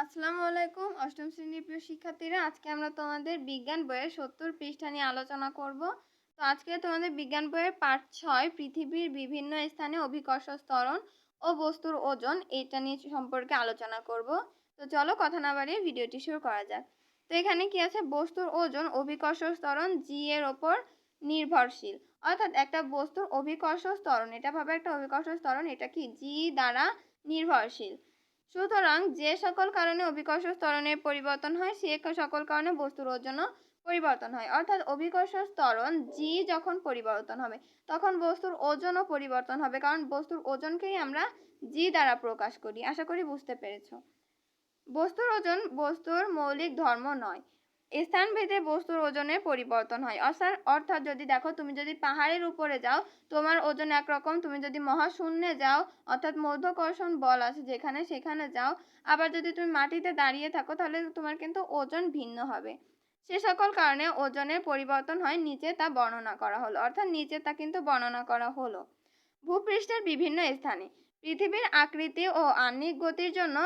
আসসালামু আলাইকুম। অষ্টম শ্রেণির প্রিয় শিক্ষার্থীরা, আজকে আমরা তোমাদের বিজ্ঞান বইয়ের সত্তর পৃষ্ঠা নিয়ে আলোচনা করব। তো আজকে তোমাদের বিজ্ঞান বইয়ের পাঠ ছয়, পৃথিবীর বিভিন্ন স্থানে অভিকর্ষ স্তরণ ও বস্তুর ওজন, এটা নিয়ে সম্পর্কে আলোচনা করব। তো চলো কথা না বাড়িয়ে ভিডিওটি শুরু করা যাক। তো এখানে কি আছে? বস্তুর ওজন, অভিকর্ষ স্তরণ জি এর ওপর নির্ভরশীল। অর্থাৎ একটা বস্তুর অভিকর্ষ স্তরণ এটা ভাবে একটা অভিকর্ষ স্তরণ এটা কি? জি দ্বারা নির্ভরশীল। সুতরাং যে সকল কারণে অভিকর্ষ ত্বরণের পরিবর্তন হয়, সে সকল কারণে বস্তুর ওজনও পরিবর্তন হয়। অর্থাৎ অভিকর্ষ ত্বরণ জি যখন পরিবর্তন হবে, তখন বস্তুর ওজনও পরিবর্তন হবে। কারণ বস্তুর ওজনকেই আমরা জি দ্বারা প্রকাশ করি। আশা করি বুঝতে পেরেছ। বস্তুর ওজন বস্তুর মৌলিক ধর্ম নয়। স্থানভেদে বস্তুর ওজনের পরিবর্তন হয়। অর্থাৎ অর্থাৎ যদি দেখো, তুমি যদি পাহাড়ের উপরে যাও, তোমার ওজন একরকম, তুমি যদি মহাশূন্যে যাও, অর্থাৎ মধ্যাকর্ষণ বল আছে যেখানে সেখানে যাও, আবার যদি তুমি মাটিতে দাঁড়িয়ে থাকো, তাহলে তোমার কিন্তু ওজন ভিন্ন হবে। সে সকল কারণে ওজনের পরিবর্তন হয়, নিচে তা বর্ণনা করা হলো। অর্থাৎ, নিচে তা কিন্তু বর্ণনা করা হলো। ভূপৃষ্ঠের বিভিন্ন স্থানে, পৃথিবীর আকৃতি ও আহ্নিক গতির জন্য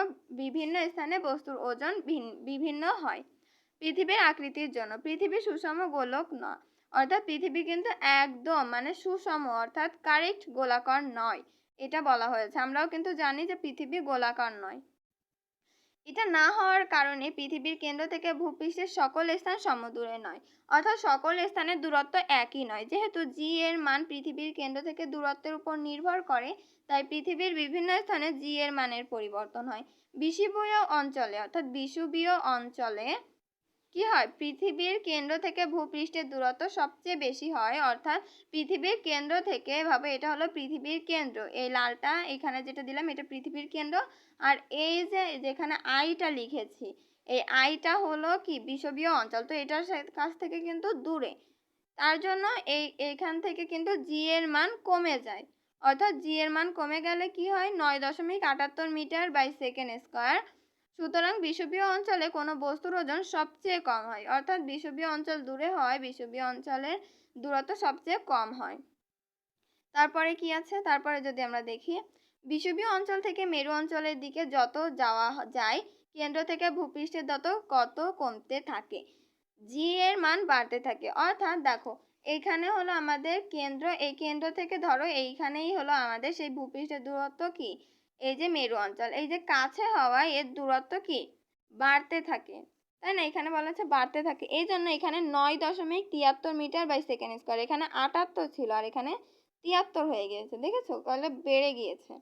বিভিন্ন স্থানে বস্তুর ওজন বিভিন্ন হয়। পৃথিবীর আকৃতির জন্য। পৃথিবী সুষম গোলক নয়। অর্থাৎ পৃথিবী কিন্তু একদম মানে সুষম, অর্থাৎ কারেক্ট গোলাকার নয়। এটা বলা হয়েছে। আমরাও কিন্তু জানি যে পৃথিবী গোলাকার নয়। এটা না হওয়ার কারণে পৃথিবীর কেন্দ্র থেকে ভূপৃষ্ঠের সকল স্থান সমদূরে নয়। অর্থাৎ সকল স্থানের দূরত্ব একই নয়। যেহেতু জি এর মান পৃথিবীর কেন্দ্র থেকে দূরত্বের উপর নির্ভর করে, তাই পৃথিবীর বিভিন্ন স্থানে জি এর মানের পরিবর্তন হয়। বিষুবীয় অঞ্চলে, অর্থাৎ বিষুবীয় অঞ্চলে কি হয়? পৃথিবীর কেন্দ্র থেকে ভূপৃষ্ঠের দূরত্ব সবচেয়ে বেশি হয়, অর্থাৎ পৃথিবীর কেন্দ্র থেকে, ভাবে এটা হলো পৃথিবীর কেন্দ্র। এই লালটা, এখানে যেটা দিলাম, এটা পৃথিবীর কেন্দ্র। আর এই যে, যেখানে আইটা লিখেছি, এই আইটা হলো কি? বিষবীয় অঞ্চল। তো এটার কাছ থেকে কিন্তু দূরে। তার জন্য এই এইখান থেকে কিন্তু জি এর মান কমে যায়। অর্থাৎ জি এর মান কমে গেলে কি হয়? নয় দশমিক আটাত্তর মিটার বাই সেকেন্ড স্কোয়ার সুতরাং বিষুবীয় অঞ্চলে কোনো বস্তুর ওজন সবচেয়ে কম হয়, অর্থাৎ বিষুবীয় অঞ্চল দূরে হয় বিষুবীয় অঞ্চলের দূরত্ব সবচেয়ে কম হয়। তারপরে কি আছে? তারপরে যদি আমরা দেখি বিষুবীয় অঞ্চল থেকে মেরু অঞ্চলের দিকে যত যাওয়া যায়, কেন্দ্র থেকে ভূপৃষ্ঠের তত কত কমতে থাকে জি এর মান বাড়তে থাকে। অর্থাৎ দেখো এইখানে হলো আমাদের কেন্দ্র, এই কেন্দ্র থেকে ধরো, এইখানেই হলো আমাদের সেই ভূপৃষ্ঠের দূরত্ব কি? এই যে মেরু অঞ্চল, এই যে কাছে হওয়ায় এর দূরত্ব কি? বাড়তে থাকে। তাই না? এখানে বলা হচ্ছে বাড়তে থাকে। এই জন্য এখানে নয় দশমিক তিয়াত্তর মিটার বাই সেকেন্ড স্কোয়ার এখানে আটাত্তর ছিল আর এখানে তিয়াত্তর হয়ে গিয়েছে। দেখেছ? তাহলে বেড়ে গিয়েছে।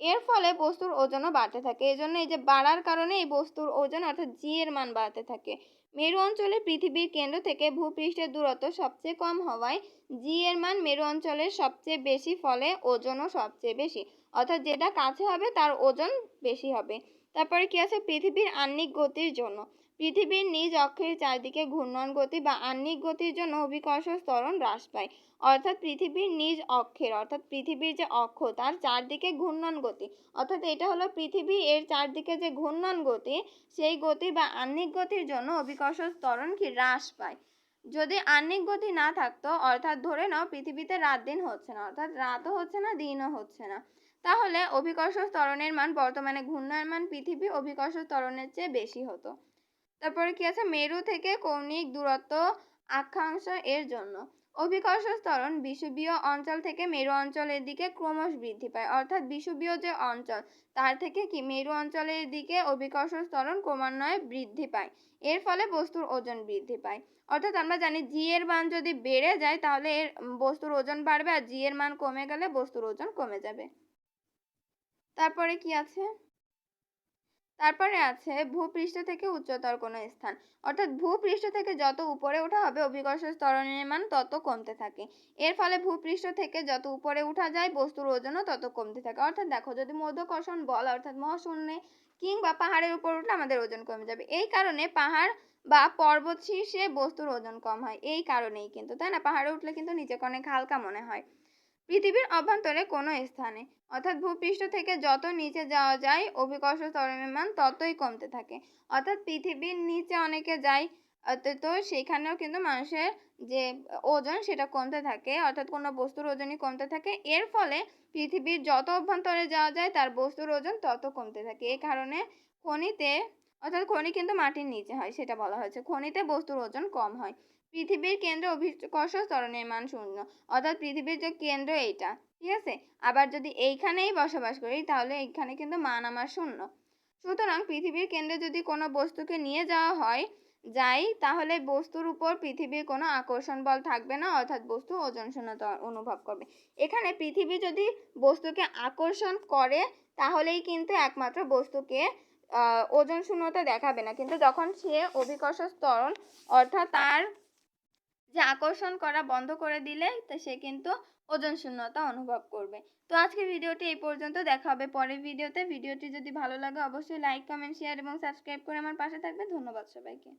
এর ফলে বস্তুর ওজনও বাড়তে থাকে। এই জন্য এই যে বাড়ার কারণে এই বস্তুর ওজন অর্থাৎ জি এর মান বাড়তে থাকে। মেরু অঞ্চলে পৃথিবীর কেন্দ্র থেকে ভূপৃষ্ঠের দূরত্ব সবচেয়ে কম হওয়ায় জি এর মান মেরু অঞ্চলের সবচেয়ে বেশি, ফলে ওজনও সবচেয়ে বেশি। অর্থাৎ যেটা কাছে হবে, তার ওজন বেশি হবে। তারপরে কি আছে? পৃথিবীর আহ্নিক গতির জন্য। পৃথিবীর নিজ অক্ষের চারদিকে ঘূর্ণন গতি বা আহ্নিক গতির জন্য অভিকর্ষ ত্বরণ হ্রাস পায়। অর্থাৎ পৃথিবীর নিজ অক্ষের, অর্থাৎ পৃথিবীর যে অক্ষ, তার চারদিকে ঘূর্ণন গতি। অর্থাৎ এটা হলো পৃথিবী, এর চারদিকে যে ঘূর্ণন গতি, সেই গতি বা আহ্নিক গতির জন্য অভিকর্ষ ত্বরণ কি হ্রাস পায়। যদি আহ্নিক গতি না থাকতো, অর্থাৎ ধরে নাও পৃথিবীতে রাত দিন হচ্ছে না, অর্থাৎ রাতও হচ্ছে না, দিনও হচ্ছে না, তাহলে অভিকর্ষ ত্বরণের মান, বর্তমানে ঘূর্ণায়মান পৃথিবী অভিকর্ষ ত্বরণের চেয়ে বেশি হতো। তারপরে কি আছে? মেরু থেকে কৌণিক দূরত্ব আক্ষাংশ এর জন্য। অভিকর্ষ ত্বরণ বিষুবীয় অঞ্চল থেকে মেরু অঞ্চলের দিকে ক্রমশ বৃদ্ধি পায়। অর্থাৎ বিষুবীয় যে অঞ্চল, তার থেকে কি মেরু অঞ্চলের দিকে অভিকর্ষ ত্বরণ ক্রমান্বয়ে বৃদ্ধি পায়। এর ফলে বস্তুর ওজন বৃদ্ধি পায়। অর্থাৎ আমরা জানি জি এর মান যদি বেড়ে যায়, তাহলে এর বস্তুর ওজন বাড়বে আর জি এর মান কমে গেলে বস্তুর ওজন কমে যাবে। তারপরে কি আছে? তারপরে আছে ভূপৃষ্ঠ থেকে উচ্চতর কোনো স্থান। অর্থাৎ ভূপৃষ্ঠ থেকে যত উপরে ওঠা হবে, অভিকর্ষ ত্বরণের মান তত কমতে থাকে। এর ফলে ভূপৃষ্ঠ থেকে যত উপরে উঠা যায়, বস্তুর ওজনও তত কমতে থাকে। অর্থাৎ দেখো, যদি মধ্যকর্ষণ বল, অর্থাৎ মহাশূন্যে কিংবা পাহাড়ের উপর উঠলে আমাদের ওজন কমে যাবে। এই কারণে পাহাড় বা পর্বত শীর্ষে বস্তুর ওজন কম হয়। এই কারণেই কিন্তু, তাই না? পাহাড়ে উঠলে কিন্তু নিচে অনেক হালকা মনে হয়। পৃথিবীর অভ্যন্তরে কোনো স্থানে, অর্থাৎ ভূপৃষ্ঠ থেকে যত নিচে যাওয়া যায়, অভিকর্ষ ত্বরণের মান ততই কমতে থাকে। অর্থাৎ পৃথিবীর নিচে অনেকে যায় তো সেখানেও কিন্তু মানুষের যে ওজন সেটা কমতে থাকে, অর্থাৎ কোনো বস্তুর ওজনই কমতে থাকে। এর ফলে পৃথিবীর যত অভ্যন্তরে যাওয়া যায়, তার বস্তুর ওজন তত কমতে থাকে। এই কারণে খনিতে, অর্থাৎ খনি কিন্তু মাটির নিচে হয়, সেটা বলা হয়েছে। খনিতে বস্তুর ওজন কম হয়। পৃথিবীর কেন্দ্রে অভিকর্ষ ত্বরণের মান শূন্য। অর্থাৎ পৃথিবীর যে কেন্দ্র এইটা, ঠিক আছে? আবার যদি এইখানেই বসবাস করি, তাহলে এইখানে কিন্তু মান আমার শূন্য। সুতরাং পৃথিবীর কেন্দ্রে যদি কোনো বস্তুকে নিয়ে যাওয়া হয়, যাই, তাহলে বস্তুর উপর পৃথিবীর কোনো আকর্ষণ বল থাকবে না, অর্থাৎ বস্তু ওজন শূন্যতা অনুভব করবে। এখানে পৃথিবী যদি বস্তুকে আকর্ষণ করে, তাহলেই কিন্তু একমাত্র বস্তুকে ওজন শূন্যতা দেখাবে না। কিন্তু যখন সে অভিকর্ষ ত্বরণ অর্থাৎ তার যে আকর্ষণ করা বন্ধ করে দিলে তো সে কিন্তু ওজন শূন্যতা অনুভব করবে। তো আজকের ভিডিওটি এই পর্যন্ত, দেখা হবে পরের ভিডিওতে। ভিডিওটি যদি ভালো লাগে, অবশ্যই লাইক কমেন্ট শেয়ার এবং সাবস্ক্রাইব করে আমার পাশে থাকবে। ধন্যবাদ সবাইকে।